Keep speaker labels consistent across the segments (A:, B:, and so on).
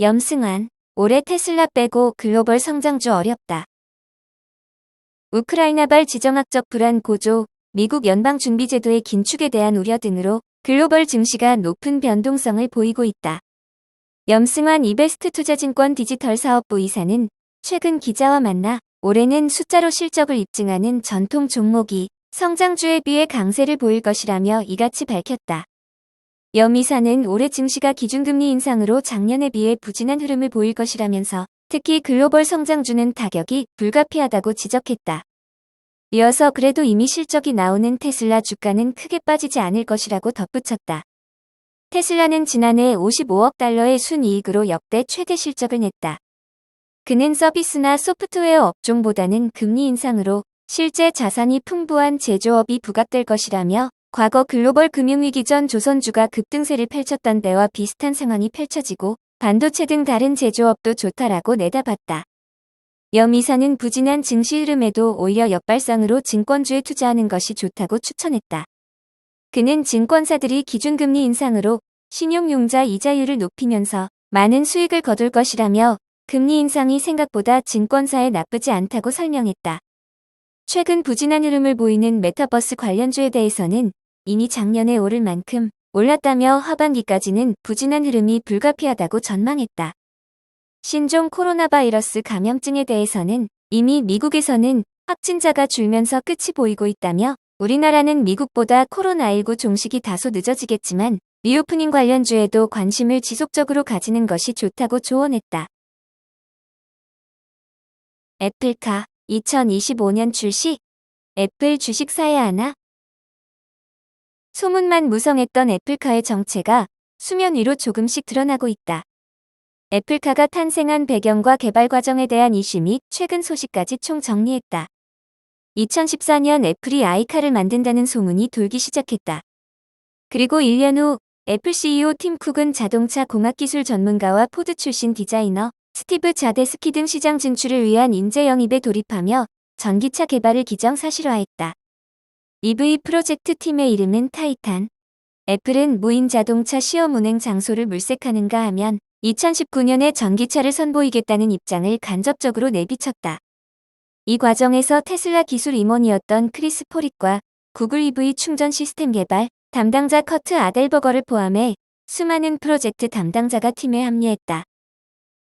A: 염승환, 올해 테슬라 빼고 글로벌 성장주 어렵다. 우크라이나발 지정학적 불안 고조, 미국 연방준비제도의 긴축에 대한 우려 등으로 글로벌 증시가 높은 변동성을 보이고 있다. 염승환 이베스트 투자증권 디지털 사업부 이사는 최근 기자와 만나 올해는 숫자로 실적을 입증하는 전통 종목이 성장주에 비해 강세를 보일 것이라며 이같이 밝혔다. 염 이사는 올해 증시가 기준금리 인상으로 작년에 비해 부진한 흐름을 보일 것이라면서 특히 글로벌 성장주는 타격이 불가피하다고 지적했다. 이어서 그래도 이미 실적이 나오는 테슬라 주가는 크게 빠지지 않을 것이라고 덧붙였다. 테슬라는 지난해 55억 달러의 순이익으로 역대 최대 실적을 냈다. 그는 서비스나 소프트웨어 업종보다는 금리 인상으로 실제 자산이 풍부한 제조업이 부각될 것이라며 과거 글로벌 금융위기 전 조선주가 급등세를 펼쳤던 때와 비슷한 상황이 펼쳐지고 반도체 등 다른 제조업도 좋다라고 내다봤다. 염 이사는 부진한 증시 흐름에도 오히려 역발상으로 증권주에 투자하는 것이 좋다고 추천했다. 그는 증권사들이 기준금리 인상으로 신용융자 이자율을 높이면서 많은 수익을 거둘 것이라며 금리 인상이 생각보다 증권사에 나쁘지 않다고 설명했다. 최근 부진한 흐름을 보이는 메타버스 관련주에 대해서는 이미 작년에 오를 만큼 올랐다며 하반기까지는 부진한 흐름이 불가피하다고 전망했다. 신종 코로나 바이러스 감염증에 대해서는 이미 미국에서는 확진자가 줄면서 끝이 보이고 있다며 우리나라는 미국보다 코로나19 종식이 다소 늦어지겠지만 리오프닝 관련 주에도 관심을 지속적으로 가지는 것이 좋다고 조언했다. 애플카 2025년 출시 애플 주식 사야 하나? 소문만 무성했던 애플카의 정체가 수면 위로 조금씩 드러나고 있다. 애플카가 탄생한 배경과 개발 과정에 대한 이슈 및 최근 소식까지 총 정리했다. 2014년 애플이 아이카를 만든다는 소문이 돌기 시작했다. 그리고 1년 후 애플 CEO 팀 쿡은 자동차 공학 기술 전문가와 포드 출신 디자이너 스티브 자데스키 등 시장 진출을 위한 인재 영입에 돌입하며 전기차 개발을 기정사실화했다. EV 프로젝트 팀의 이름은 타이탄. 애플은 무인 자동차 시험 운행 장소를 물색하는가 하면 2019년에 전기차를 선보이겠다는 입장을 간접적으로 내비쳤다. 이 과정에서 테슬라 기술 임원이었던 크리스 포릿과 구글 EV 충전 시스템 개발 담당자 커트 아델버거를 포함해 수많은 프로젝트 담당자가 팀에 합류했다.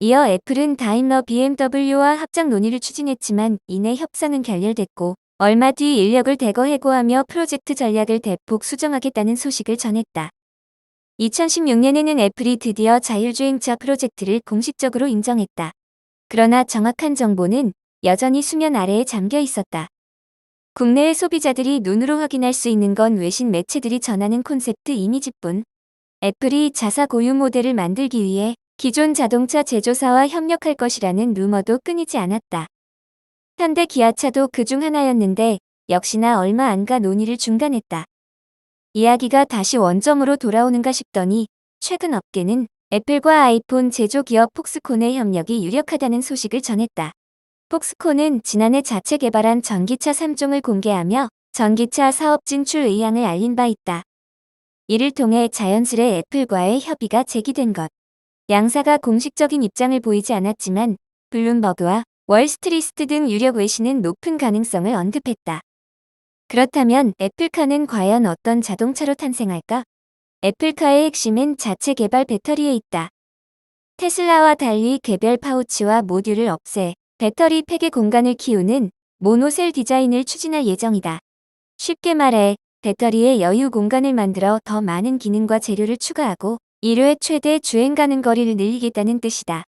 A: 이어 애플은 다임러 BMW와 합작 논의를 추진했지만 이내 협상은 결렬됐고 얼마 뒤 인력을 대거 해고하며 프로젝트 전략을 대폭 수정하겠다는 소식을 전했다. 2016년에는 애플이 드디어 자율주행차 프로젝트를 공식적으로 인정했다. 그러나 정확한 정보는 여전히 수면 아래에 잠겨 있었다. 국내의 소비자들이 눈으로 확인할 수 있는 건 외신 매체들이 전하는 콘셉트 이미지뿐. 애플이 자사 고유 모델을 만들기 위해 기존 자동차 제조사와 협력할 것이라는 루머도 끊이지 않았다. 현대 기아차도 그 중 하나였는데 역시나 얼마 안 가 논의를 중단했다. 이야기가 다시 원점으로 돌아오는가 싶더니 최근 업계는 애플과 아이폰 제조 기업 폭스콘의 협력이 유력하다는 소식을 전했다. 폭스콘은 지난해 자체 개발한 전기차 3종을 공개하며 전기차 사업 진출 의향을 알린 바 있다. 이를 통해 자연스레 애플과의 협의가 제기된 것. 양사가 공식적인 입장을 보이지 않았지만 블룸버그와 월스트리스트 등 유력 외신은 높은 가능성을 언급했다. 그렇다면 애플카는 과연 어떤 자동차로 탄생할까? 애플카의 핵심은 자체 개발 배터리에 있다. 테슬라와 달리 개별 파우치와 모듈을 없애 배터리 팩의 공간을 키우는 모노셀 디자인을 추진할 예정이다. 쉽게 말해 배터리에 여유 공간을 만들어 더 많은 기능과 재료를 추가하고 1회 최대 주행 가능 거리를 늘리겠다는 뜻이다.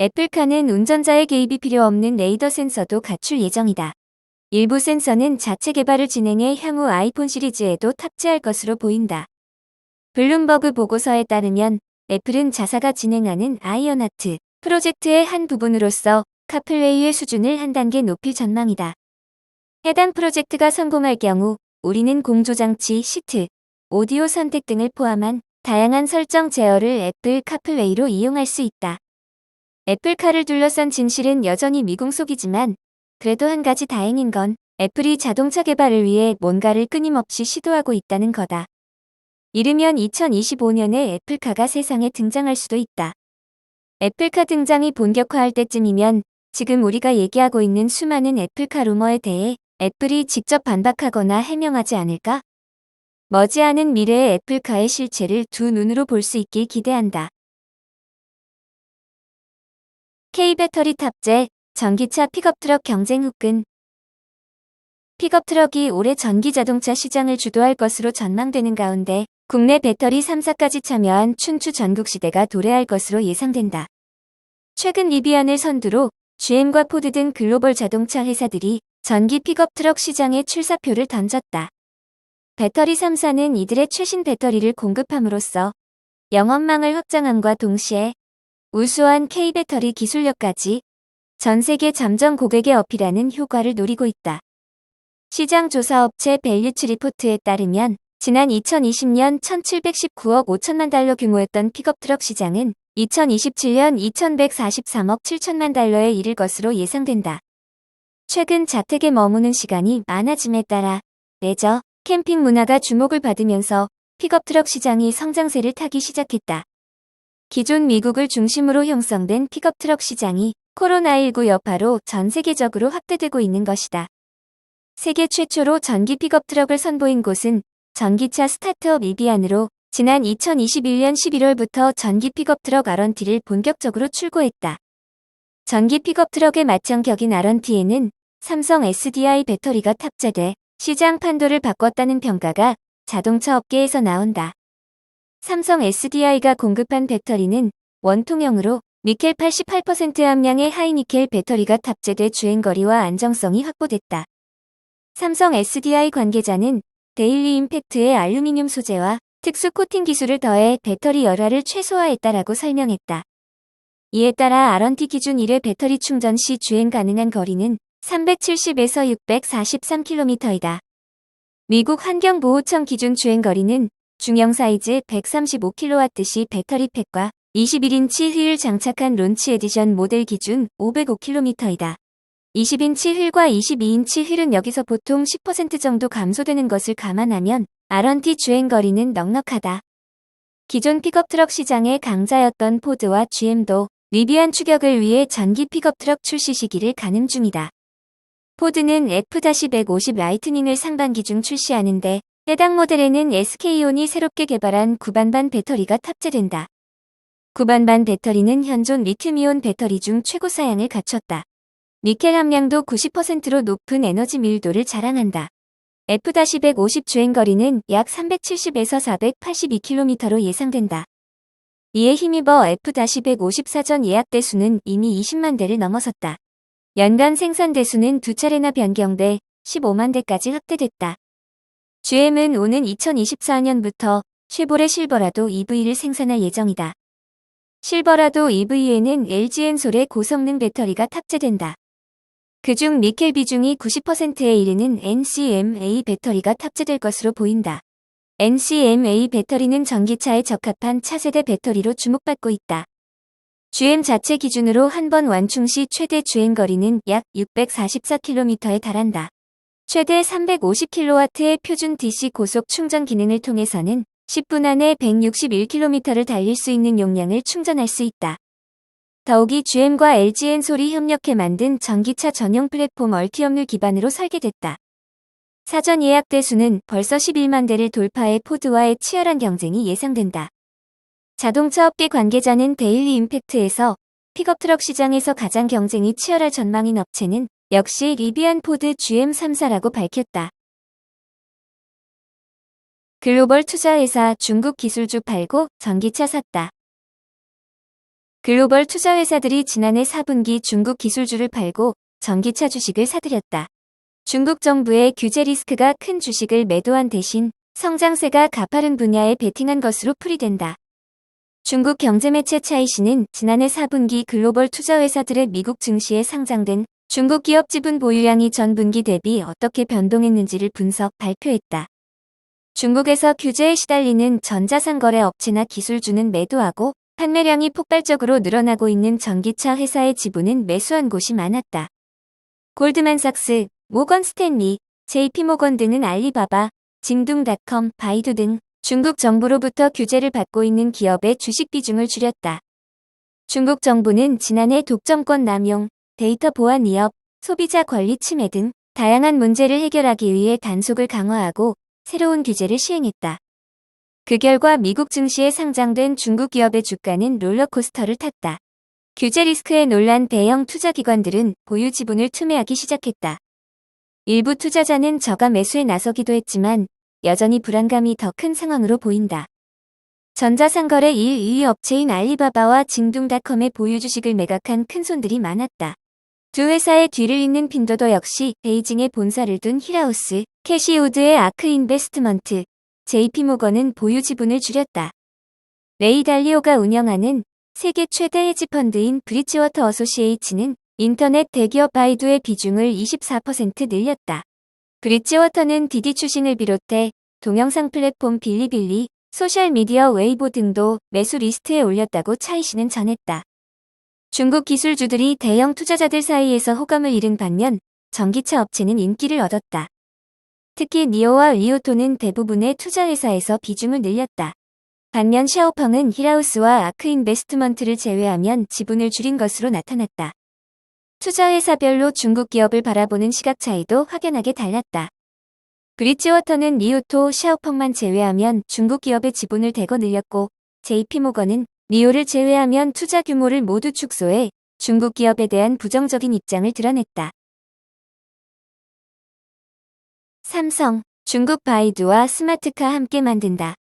A: 애플카는 운전자의 개입이 필요 없는 레이더 센서도 갖출 예정이다. 일부 센서는 자체 개발을 진행해 향후 아이폰 시리즈에도 탑재할 것으로 보인다. 블룸버그 보고서에 따르면 애플은 자사가 진행하는 아이언하트 프로젝트의 한 부분으로서 카플레이의 수준을 한 단계 높일 전망이다. 해당 프로젝트가 성공할 경우 우리는 공조장치, 시트, 오디오 선택 등을 포함한 다양한 설정 제어를 애플 카플레이로 이용할 수 있다. 애플카를 둘러싼 진실은 여전히 미궁속이지만 그래도 한 가지 다행인 건 애플이 자동차 개발을 위해 뭔가를 끊임없이 시도하고 있다는 거다. 이르면 2025년에 애플카가 세상에 등장할 수도 있다. 애플카 등장이 본격화할 때쯤이면 지금 우리가 얘기하고 있는 수많은 애플카 루머에 대해 애플이 직접 반박하거나 해명하지 않을까? 머지않은 미래의 애플카의 실체를 두 눈으로 볼 수 있길 기대한다. K배터리 탑재 전기차 픽업트럭 경쟁 후끈 픽업트럭이 올해 전기자동차 시장을 주도할 것으로 전망되는 가운데 국내 배터리 3사까지 참여한 춘추 전국시대가 도래할 것으로 예상된다. 최근 리비안을 선두로 GM과 포드 등 글로벌 자동차 회사들이 전기 픽업트럭 시장에 출사표를 던졌다. 배터리 3사는 이들의 최신 배터리를 공급함으로써 영업망을 확장함과 동시에 우수한 K배터리 기술력까지 전 세계 잠정 고객에 어필하는 효과를 노리고 있다. 시장 조사 업체 밸류츠 리포트에 따르면 지난 2020년 1719억 5천만 달러 규모였던 픽업 트럭 시장은 2027년 2143억 7천만 달러에 이를 것으로 예상된다. 최근 자택에 머무는 시간이 많아짐에 따라 레저, 캠핑 문화가 주목을 받으면서 픽업 트럭 시장이 성장세를 타기 시작했다. 기존 미국을 중심으로 형성된 픽업트럭 시장이 코로나19 여파로 전 세계적으로 확대되고 있는 것이다. 세계 최초로 전기 픽업트럭을 선보인 곳은 전기차 스타트업 이비안으로 지난 2021년 11월부터 전기 픽업트럭 아런티를 본격적으로 출고했다. 전기 픽업트럭의 맏형격인 아런티에는 삼성 SDI 배터리가 탑재돼 시장 판도를 바꿨다는 평가가 자동차 업계에서 나온다. 삼성 SDI가 공급한 배터리는 원통형으로 니켈 88% 함량의 하이니켈 배터리가 탑재돼 주행거리와 안정성이 확보됐다. 삼성 SDI 관계자는 데일리 임팩트의 알루미늄 소재와 특수 코팅 기술을 더해 배터리 열화를 최소화했다라고 설명했다. 이에 따라 아런티 기준 1회 배터리 충전 시 주행 가능한 거리는 370에서 643km이다. 미국 환경보호청 기준 주행 거리는 중형 사이즈 135kW 시 배터리 팩과 21인치 휠 장착한 론치 에디션 모델 기준 505km이다. 20인치 휠과 22인치 휠은 여기서 보통 10% 정도 감소되는 것을 감안하면 아런티 주행 거리는 넉넉하다. 기존 픽업트럭 시장의 강자였던 포드와 GM도 리비안 추격을 위해 전기 픽업트럭 출시 시기를 가늠 중이다. 포드는 F-150 라이트닝을 상반기 중 출시하는데 해당 모델에는 SK온이 새롭게 개발한 구반반 배터리가 탑재된다. 구반반 배터리는 현존 리튬이온 배터리 중 최고 사양을 갖췄다. 니켈 함량도 90%로 높은 에너지 밀도를 자랑한다. F-150 주행 거리는 약 370에서 482km로 예상된다. 이에 힘입어 F-150 사전 예약 대수는 이미 20만 대를 넘어섰다. 연간 생산 대수는 두 차례나 변경돼 15만 대까지 확대됐다. GM은 오는 2024년부터 쉐보레 실버라도 EV를 생산할 예정이다. 실버라도 EV에는 LG엔솔의 고성능 배터리가 탑재된다. 그중 니켈 비중이 90%에 이르는 NCMA 배터리가 탑재될 것으로 보인다. NCMA 배터리는 전기차에 적합한 차세대 배터리로 주목받고 있다. GM 자체 기준으로 한 번 완충 시 최대 주행거리는 약 644km에 달한다. 최대 350kW의 표준 DC 고속 충전 기능을 통해서는 10분 안에 161km를 달릴 수 있는 용량을 충전할 수 있다. 더욱이 GM과 LG엔솔이 협력해 만든 전기차 전용 플랫폼 얼티엄을 기반으로 설계됐다. 사전 예약 대수는 벌써 11만 대를 돌파해 포드와의 치열한 경쟁이 예상된다. 자동차 업계 관계자는 데일리 임팩트에서 픽업트럭 시장에서 가장 경쟁이 치열할 전망인 업체는 역시 리비안 포드 GM 3사라고 밝혔다. 글로벌 투자회사 중국 기술주 팔고 전기차 샀다. 글로벌 투자회사들이 지난해 4분기 중국 기술주를 팔고 전기차 주식을 사들였다. 중국 정부의 규제 리스크가 큰 주식을 매도한 대신 성장세가 가파른 분야에 베팅한 것으로 풀이된다. 중국 경제매체 차이시는 지난해 4분기 글로벌 투자회사들의 미국 증시에 상장된 중국 기업 지분 보유량이 전 분기 대비 어떻게 변동했는지를 분석 발표했다. 중국에서 규제에 시달리는 전자상 거래 업체나 기술주는 매도하고 판매량이 폭발적으로 늘어나고 있는 전기차 회사의 지분은 매수한 곳이 많았다. 골드만삭스, 모건 스탠리, JP모건 등은 알리바바, 징둥닷컴, 바이두 등 중국 정부로부터 규제를 받고 있는 기업의 주식 비중을 줄였다. 중국 정부는 지난해 독점권 남용, 데이터 보안 위협, 소비자 권리 침해 등 다양한 문제를 해결하기 위해 단속을 강화하고 새로운 규제를 시행했다. 그 결과 미국 증시에 상장된 중국 기업의 주가는 롤러코스터를 탔다. 규제 리스크에 놀란 대형 투자기관들은 보유 지분을 투매하기 시작했다. 일부 투자자는 저가 매수에 나서기도 했지만 여전히 불안감이 더 큰 상황으로 보인다. 전자상거래 1, 2위 업체인 알리바바와 징둥닷컴의 보유 주식을 매각한 큰 손들이 많았다. 두 회사의 뒤를 잇는 핀도도 역시 베이징에 본사를 둔 히라우스, 캐시우드의 아크 인베스트먼트, JP모건은 보유 지분을 줄였다. 레이 달리오가 운영하는 세계 최대 헤지펀드인 브리지워터 어소시에이츠는 인터넷 대기업 바이두의 비중을 24% 늘렸다. 브리지워터는 디디 추신을 비롯해 동영상 플랫폼 빌리빌리, 소셜미디어 웨이보 등도 매수 리스트에 올렸다고 차이시는 전했다. 중국 기술주들이 대형 투자자들 사이에서 호감을 잃은 반면 전기차 업체는 인기를 얻었다. 특히 니오와 리오토는 대부분의 투자회사에서 비중을 늘렸다. 반면 샤오펑은 히라우스와 아크인베스트먼트를 제외하면 지분을 줄인 것으로 나타났다. 투자회사별로 중국 기업을 바라보는 시각 차이도 확연하게 달랐다. 브리지워터는 리오토, 샤오펑만 제외하면 중국 기업의 지분을 대거 늘렸고 JP모건은 리오를 제외하면 투자 규모를 모두 축소해 중국 기업에 대한 부정적인 입장을 드러냈다. 삼성, 중국 바이두와 스마트카 함께 만든다.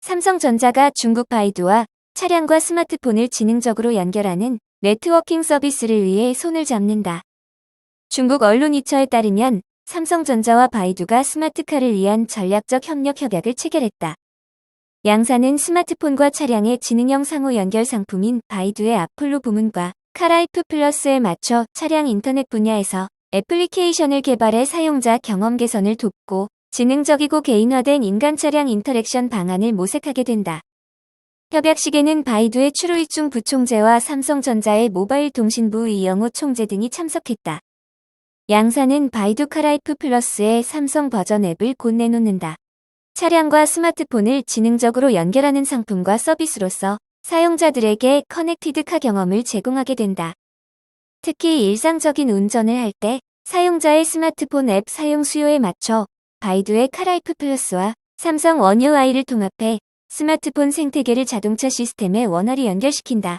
A: 삼성전자가 중국 바이두와 차량과 스마트폰을 지능적으로 연결하는 네트워킹 서비스를 위해 손을 잡는다. 중국 언론 이처에 따르면 삼성전자와 바이두가 스마트카를 위한 전략적 협력 협약을 체결했다. 양사는 스마트폰과 차량의 지능형 상호 연결 상품인 바이두의 아폴로 부문과 카라이프 플러스에 맞춰 차량 인터넷 분야에서 애플리케이션을 개발해 사용자 경험 개선을 돕고 지능적이고 개인화된 인간 차량 인터랙션 방안을 모색하게 된다. 협약식에는 바이두의 추루이중 부총재와 삼성전자의 모바일 통신부 이영호 총재 등이 참석했다. 양사는 바이두 카라이프 플러스의 삼성 버전 앱을 곧 내놓는다. 차량과 스마트폰을 지능적으로 연결하는 상품과 서비스로서 사용자들에게 커넥티드 카 경험을 제공하게 된다. 특히 일상적인 운전을 할 때 사용자의 스마트폰 앱 사용 수요에 맞춰 바이두의 카라이프 플러스와 삼성 원유아이를 통합해 스마트폰 생태계를 자동차 시스템에 원활히 연결시킨다.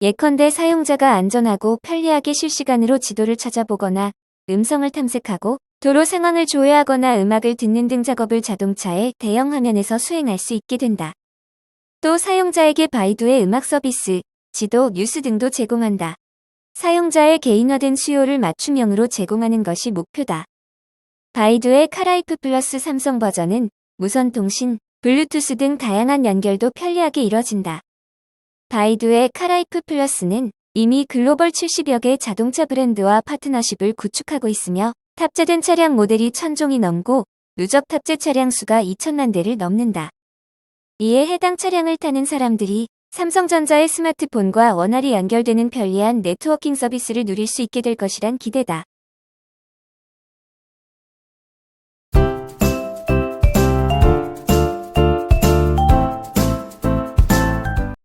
A: 예컨대 사용자가 안전하고 편리하게 실시간으로 지도를 찾아보거나 음성을 탐색하고 도로 상황을 조회하거나 음악을 듣는 등 작업을 자동차의 대형 화면에서 수행할 수 있게 된다. 또 사용자에게 바이두의 음악 서비스, 지도, 뉴스 등도 제공한다. 사용자의 개인화된 수요를 맞춤형으로 제공하는 것이 목표다. 바이두의 카라이프 플러스 삼성 버전은 무선 통신, 블루투스 등 다양한 연결도 편리하게 이뤄진다. 바이두의 카라이프 플러스는 이미 글로벌 70여 개의 자동차 브랜드와 파트너십을 구축하고 있으며 탑재된 차량 모델이 1000종이 넘고 누적 탑재 차량 수가 2천만 대를 넘는다. 이에 해당 차량을 타는 사람들이 삼성전자의 스마트폰과 원활히 연결되는 편리한 네트워킹 서비스를 누릴 수 있게 될 것이란 기대다.